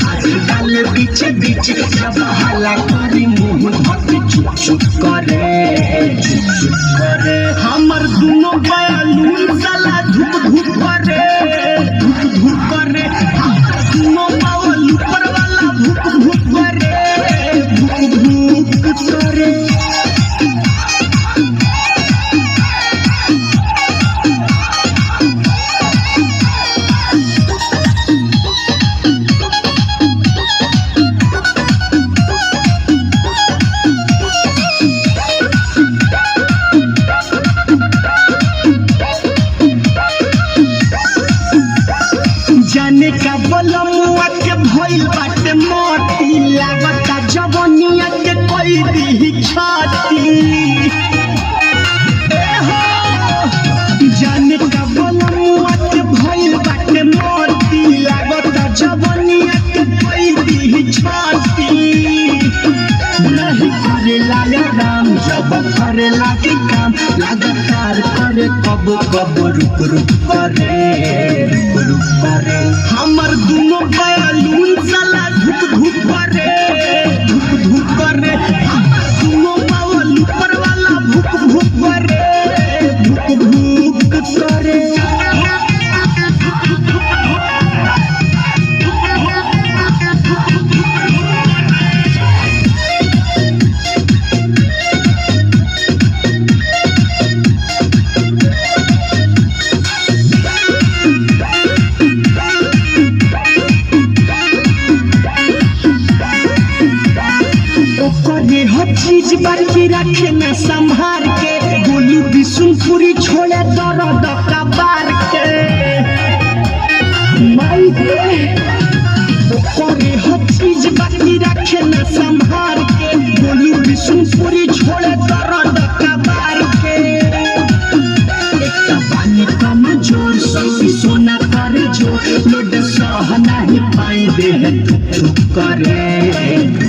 হাসি গালে বিচে বিচে সব হালা করি মুহ হাত চুপ চুপ করে চুপ করে আমার দুনো গায়া লুন জ্বালা बाटे जवनिया के कोई छाती। जाने का बाटे जवनिया के कोई छाती। नहीं राम, जब काम, लगातार करे, कब कब रुक रुक करे रुक रुक करे। हमर दुनो बयालून ओकरे हर चीज बाकी रखे न संभार के गोलू बिशुनपुरी छोड़े दर्द कबार के माई गे ओकरे हर चीज बाकी रखे न संभार के गोलू बिशुनपुरी छोड़े दर्द कबार के एकटा बानी कमजोर सौसी सोना करे जो लोड सह नहीं पाई देह थुक थुक करे